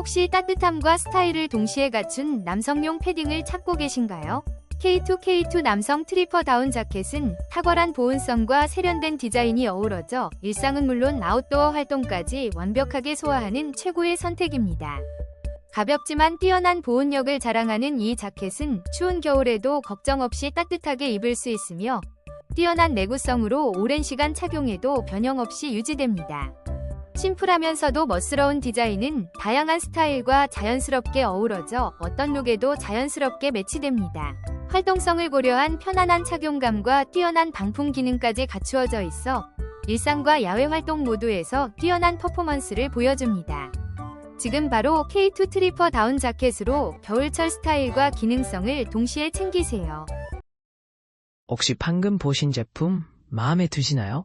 혹시 따뜻함과 스타일을 동시에 갖춘 남성용 패딩을 찾고 계신가요? K2K2 남성 트리퍼 다운 자켓은 탁월한 보온성과 세련된 디자인이 어우러져 일상은 물론 아웃도어 활동까지 완벽하게 소화하는 최고의 선택입니다. 가볍지만 뛰어난 보온력을 자랑하는 이 자켓은 추운 겨울에도 걱정 없이 따뜻하게 입을 수 있으며 뛰어난 내구성으로 오랜 시간 착용해도 변형 없이 유지됩니다. 심플하면서도 멋스러운 디자인은 다양한 스타일과 자연스럽게 어우러져 어떤 룩에도 자연스럽게 매치됩니다. 활동성을 고려한 편안한 착용감과 뛰어난 방풍 기능까지 갖추어져 있어 일상과 야외 활동 모두에서 뛰어난 퍼포먼스를 보여줍니다. 지금 바로 K2 트리퍼 다운 자켓으로 겨울철 스타일과 기능성을 동시에 챙기세요. 혹시 방금 보신 제품 마음에 드시나요?